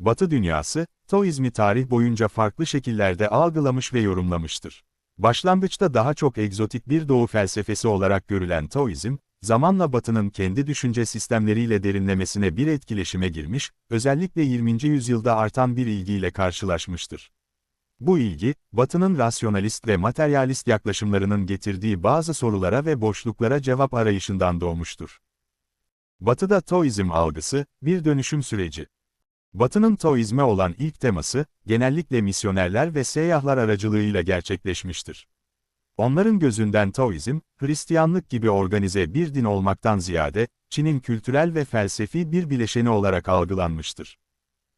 Batı dünyası, Taoizmi tarih boyunca farklı şekillerde algılamış ve yorumlamıştır. Başlangıçta daha çok egzotik bir doğu felsefesi olarak görülen Taoizm, zamanla Batı'nın kendi düşünce sistemleriyle derinlemesine bir etkileşime girmiş, özellikle 20. yüzyılda artan bir ilgiyle karşılaşmıştır. Bu ilgi, Batı'nın rasyonalist ve materyalist yaklaşımlarının getirdiği bazı sorulara ve boşluklara cevap arayışından doğmuştur. Batı'da Taoizm algısı, bir dönüşüm süreci. Batı'nın Taoizme olan ilk teması, genellikle misyonerler ve seyyahlar aracılığıyla gerçekleşmiştir. Onların gözünden Taoizm, Hristiyanlık gibi organize bir din olmaktan ziyade, Çin'in kültürel ve felsefi bir bileşeni olarak algılanmıştır.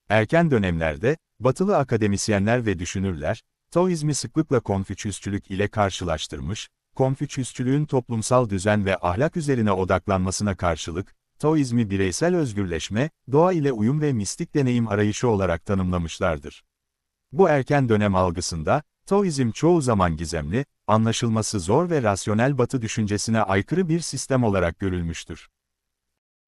Erken dönemlerde, batılı akademisyenler ve düşünürler, Taoizmi sıklıkla Konfüçyüsçülük ile karşılaştırmış, Konfüçyüsçülüğün toplumsal düzen ve ahlak üzerine odaklanmasına karşılık, Taoizmi bireysel özgürleşme, doğa ile uyum ve mistik deneyim arayışı olarak tanımlamışlardır. Bu erken dönem algısında, Taoizm çoğu zaman gizemli, anlaşılması zor ve rasyonel batı düşüncesine aykırı bir sistem olarak görülmüştür.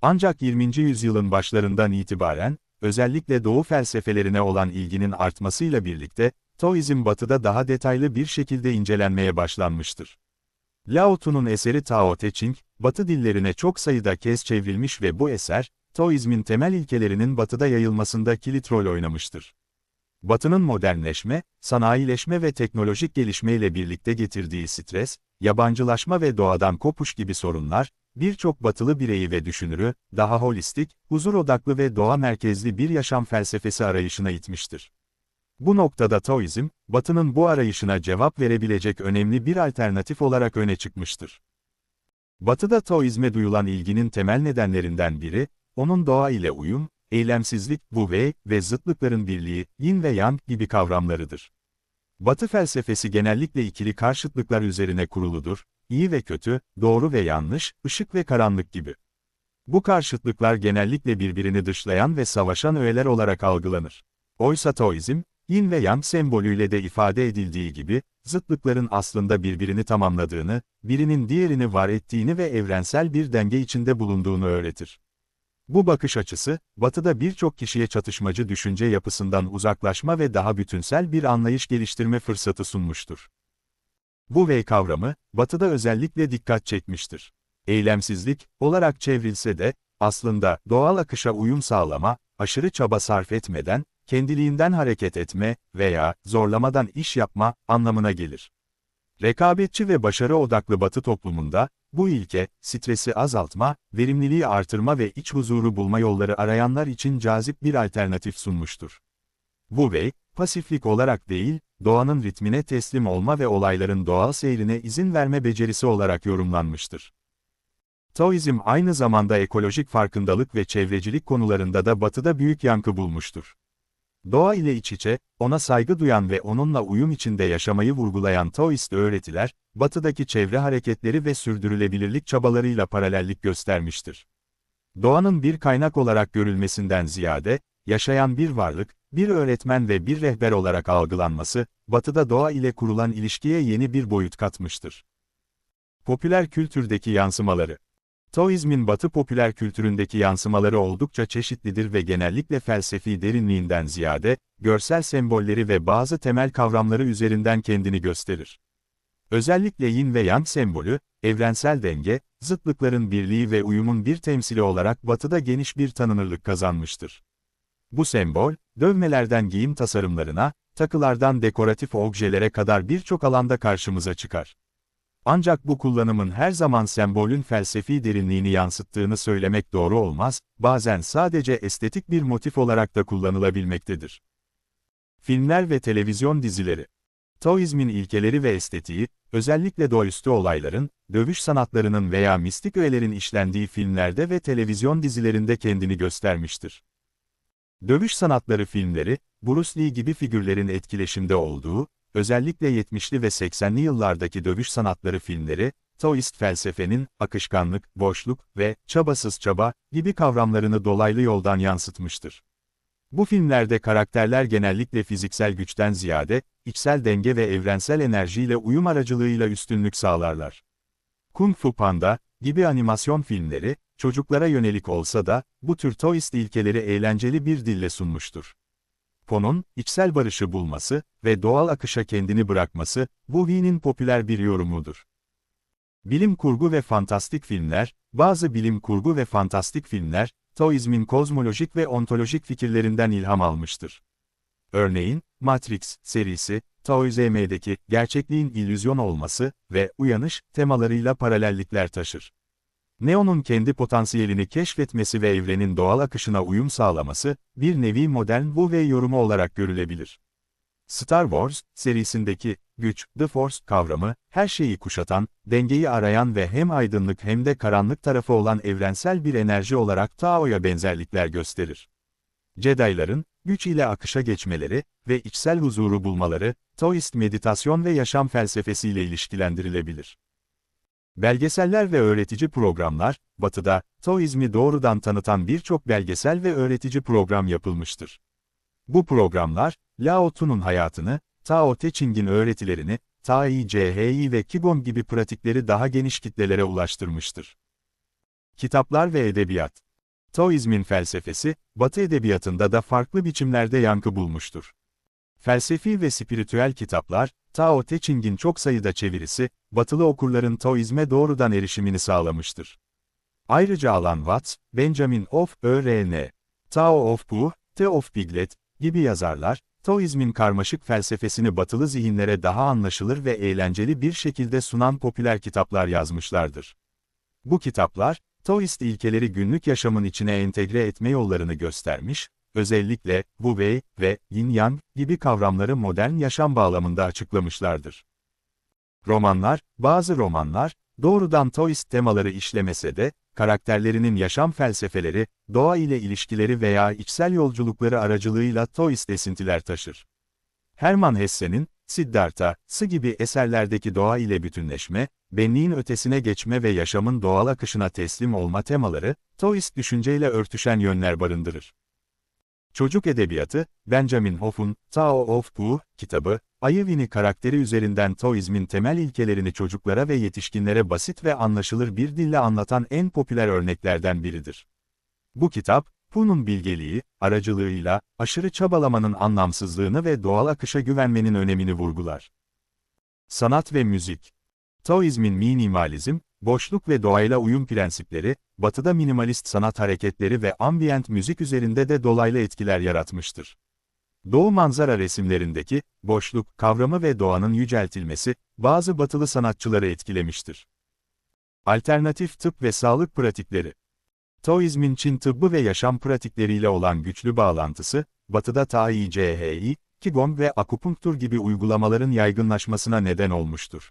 Ancak 20. yüzyılın başlarından itibaren, özellikle Doğu felsefelerine olan ilginin artmasıyla birlikte, Taoizm batıda daha detaylı bir şekilde incelenmeye başlanmıştır. Lao Tzu'nun eseri Tao Te Ching, Batı dillerine çok sayıda kez çevrilmiş ve bu eser, Taoizmin temel ilkelerinin batıda yayılmasında kilit rol oynamıştır. Batı'nın modernleşme, sanayileşme ve teknolojik gelişmeyle birlikte getirdiği stres, yabancılaşma ve doğadan kopuş gibi sorunlar, birçok batılı bireyi ve düşünürü, daha holistik, huzur odaklı ve doğa merkezli bir yaşam felsefesi arayışına itmiştir. Bu noktada Taoizm, Batı'nın bu arayışına cevap verebilecek önemli bir alternatif olarak öne çıkmıştır. Batı'da Taoizme duyulan ilginin temel nedenlerinden biri, onun doğa ile uyum, eylemsizlik, bu ve ve zıtlıkların birliği, yin ve yang gibi kavramlarıdır. Batı felsefesi genellikle ikili karşıtlıklar üzerine kuruludur, iyi ve kötü, doğru ve yanlış, ışık ve karanlık gibi. Bu karşıtlıklar genellikle birbirini dışlayan ve savaşan öğeler olarak algılanır. Oysa Taoizm, yin ve yang sembolüyle de ifade edildiği gibi, zıtlıkların aslında birbirini tamamladığını, birinin diğerini var ettiğini ve evrensel bir denge içinde bulunduğunu öğretir. Bu bakış açısı, Batı'da birçok kişiye çatışmacı düşünce yapısından uzaklaşma ve daha bütünsel bir anlayış geliştirme fırsatı sunmuştur. Bu V kavramı, Batı'da özellikle dikkat çekmiştir. Eylemsizlik, olarak çevrilse de, aslında doğal akışa uyum sağlama, aşırı çaba sarf etmeden, kendiliğinden hareket etme veya zorlamadan iş yapma anlamına gelir. Rekabetçi ve başarı odaklı Batı toplumunda, bu ilke, stresi azaltma, verimliliği artırma ve iç huzuru bulma yolları arayanlar için cazip bir alternatif sunmuştur. Bu ve, pasiflik olarak değil, doğanın ritmine teslim olma ve olayların doğal seyrine izin verme becerisi olarak yorumlanmıştır. Taoizm aynı zamanda ekolojik farkındalık ve çevrecilik konularında da batıda büyük yankı bulmuştur. Doğa ile iç içe, ona saygı duyan ve onunla uyum içinde yaşamayı vurgulayan Taoist öğretiler, batıdaki çevre hareketleri ve sürdürülebilirlik çabalarıyla paralellik göstermiştir. Doğanın bir kaynak olarak görülmesinden ziyade, yaşayan bir varlık, bir öğretmen ve bir rehber olarak algılanması, batıda doğa ile kurulan ilişkiye yeni bir boyut katmıştır. Popüler kültürdeki yansımaları Taoizmin Batı popüler kültüründeki yansımaları oldukça çeşitlidir ve genellikle felsefi derinliğinden ziyade, görsel sembolleri ve bazı temel kavramları üzerinden kendini gösterir. Özellikle yin ve yang sembolü, evrensel denge, zıtlıkların birliği ve uyumun bir temsili olarak Batı'da geniş bir tanınırlık kazanmıştır. Bu sembol, dövmelerden giyim tasarımlarına, takılardan dekoratif objelere kadar birçok alanda karşımıza çıkar. Ancak bu kullanımın her zaman sembolün felsefi derinliğini yansıttığını söylemek doğru olmaz, bazen sadece estetik bir motif olarak da kullanılabilmektedir. Filmler ve televizyon dizileri Taoizmin ilkeleri ve estetiği, özellikle doğaüstü olayların, dövüş sanatlarının veya mistik öğelerin işlendiği filmlerde ve televizyon dizilerinde kendini göstermiştir. Dövüş sanatları filmleri, Bruce Lee gibi figürlerin etkileşimde olduğu, özellikle 70'li ve 80'li yıllardaki dövüş sanatları filmleri, Taoist felsefenin, akışkanlık, boşluk ve çabasız çaba gibi kavramlarını dolaylı yoldan yansıtmıştır. Bu filmlerde karakterler genellikle fiziksel güçten ziyade, içsel denge ve evrensel enerjiyle uyum aracılığıyla üstünlük sağlarlar. Kung Fu Panda gibi animasyon filmleri, çocuklara yönelik olsa da, bu tür Taoist ilkeleri eğlenceli bir dille sunmuştur. Po'nun, içsel barışı bulması ve doğal akışa kendini bırakması, Wu Wei'nin popüler bir yorumudur. Bilim kurgu ve fantastik filmler, bazı bilim kurgu ve fantastik filmler, Taoizmin kozmolojik ve ontolojik fikirlerinden ilham almıştır. Örneğin, Matrix serisi, Taoizm'deki gerçekliğin illüzyon olması ve uyanış temalarıyla paralellikler taşır. Neo'nun kendi potansiyelini keşfetmesi ve evrenin doğal akışına uyum sağlaması, bir nevi modern Wu Wei yorumu olarak görülebilir. Star Wars serisindeki güç, The Force kavramı, her şeyi kuşatan, dengeyi arayan ve hem aydınlık hem de karanlık tarafı olan evrensel bir enerji olarak Tao'ya benzerlikler gösterir. Jedi'ların, güç ile akışa geçmeleri ve içsel huzuru bulmaları, Taoist meditasyon ve yaşam felsefesiyle ilişkilendirilebilir. Belgeseller ve öğretici programlar, Batı'da, Taoizmi doğrudan tanıtan birçok belgesel ve öğretici program yapılmıştır. Bu programlar, Lao Tzu'nun hayatını, Tao Te Ching'in öğretilerini, Tai Chi ve Qigong gibi pratikleri daha geniş kitlelere ulaştırmıştır. Kitaplar ve Edebiyat Taoizmin felsefesi, Batı edebiyatında da farklı biçimlerde yankı bulmuştur. Felsefi ve spiritüel kitaplar, Tao Te Ching'in çok sayıda çevirisi, batılı okurların Taoizme doğrudan erişimini sağlamıştır. Ayrıca Alan Watts, Benjamin of Ö.R.N. Tao of Pu, The of Piglet gibi yazarlar, Taoizmin karmaşık felsefesini batılı zihinlere daha anlaşılır ve eğlenceli bir şekilde sunan popüler kitaplar yazmışlardır. Bu kitaplar, Taoist ilkeleri günlük yaşamın içine entegre etme yollarını göstermiş, özellikle Wu Wei ve Yin Yang gibi kavramları modern yaşam bağlamında açıklamışlardır. Romanlar, bazı romanlar, doğrudan Taoist temaları işlemese de, karakterlerinin yaşam felsefeleri, doğa ile ilişkileri veya içsel yolculukları aracılığıyla Taoist esintiler taşır. Hermann Hesse'nin, Siddhartha,'sı gibi eserlerdeki doğa ile bütünleşme, benliğin ötesine geçme ve yaşamın doğal akışına teslim olma temaları, Taoist düşünceyle örtüşen yönler barındırır. Çocuk Edebiyatı, Benjamin Hoff'un Tao of Pu kitabı, Ayıvini karakteri üzerinden Taoizmin temel ilkelerini çocuklara ve yetişkinlere basit ve anlaşılır bir dille anlatan en popüler örneklerden biridir. Bu kitap, Pu'nun bilgeliği, aracılığıyla, aşırı çabalamanın anlamsızlığını ve doğal akışa güvenmenin önemini vurgular. Sanat ve Müzik Taoizmin minimalizm, boşluk ve doğayla uyum prensipleri, batıda minimalist sanat hareketleri ve ambient müzik üzerinde de dolaylı etkiler yaratmıştır. Doğu manzara resimlerindeki, boşluk, kavramı ve doğanın yüceltilmesi, bazı batılı sanatçıları etkilemiştir. Alternatif tıp ve sağlık pratikleri Taoizmin Çin tıbbı ve yaşam pratikleriyle olan güçlü bağlantısı, batıda Tai Chi, Qigong ve akupunktur gibi uygulamaların yaygınlaşmasına neden olmuştur.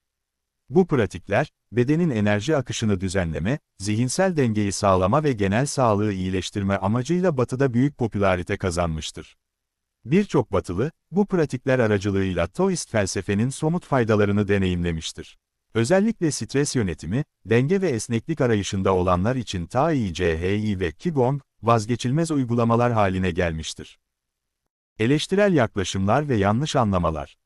Bu pratikler, bedenin enerji akışını düzenleme, zihinsel dengeyi sağlama ve genel sağlığı iyileştirme amacıyla batıda büyük popülarite kazanmıştır. Birçok batılı, bu pratikler aracılığıyla Taoist felsefenin somut faydalarını deneyimlemiştir. Özellikle stres yönetimi, denge ve esneklik arayışında olanlar için Tai Chi ve Qigong, vazgeçilmez uygulamalar haline gelmiştir. Eleştirel yaklaşımlar ve yanlış anlamalar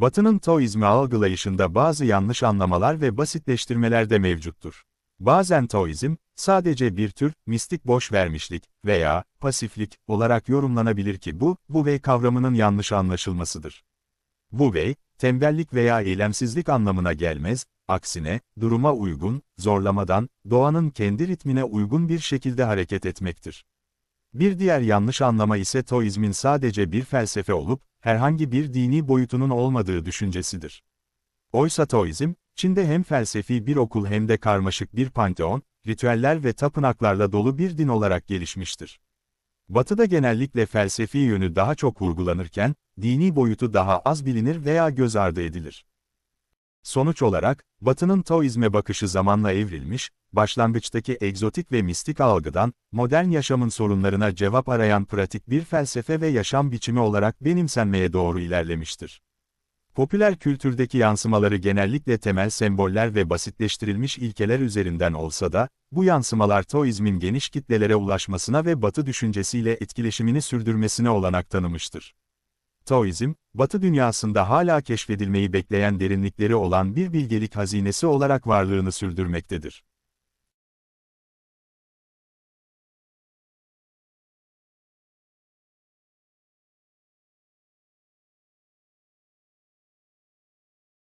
Batı'nın Taoizmi algılayışında bazı yanlış anlamalar ve basitleştirmeler de mevcuttur. Bazen Taoizm, sadece bir tür, mistik boş vermişlik veya pasiflik olarak yorumlanabilir ki bu, Wu Wei kavramının yanlış anlaşılmasıdır. Wu Wei, tembellik veya eylemsizlik anlamına gelmez, aksine, duruma uygun, zorlamadan, doğanın kendi ritmine uygun bir şekilde hareket etmektir. Bir diğer yanlış anlama ise Taoizmin sadece bir felsefe olup, herhangi bir dini boyutunun olmadığı düşüncesidir. Oysa Taoizm, Çin'de hem felsefi bir okul hem de karmaşık bir panteon, ritüeller ve tapınaklarla dolu bir din olarak gelişmiştir. Batı'da genellikle felsefi yönü daha çok vurgulanırken, dini boyutu daha az bilinir veya göz ardı edilir. Sonuç olarak, Batı'nın Taoizme bakışı zamanla evrilmiş, başlangıçtaki egzotik ve mistik algıdan, modern yaşamın sorunlarına cevap arayan pratik bir felsefe ve yaşam biçimi olarak benimsenmeye doğru ilerlemiştir. Popüler kültürdeki yansımaları genellikle temel semboller ve basitleştirilmiş ilkeler üzerinden olsa da, bu yansımalar Taoizmin geniş kitlelere ulaşmasına ve Batı düşüncesiyle etkileşimini sürdürmesine olanak tanımıştır. Taoizm, Batı dünyasında hala keşfedilmeyi bekleyen derinlikleri olan bir bilgelik hazinesi olarak varlığını sürdürmektedir.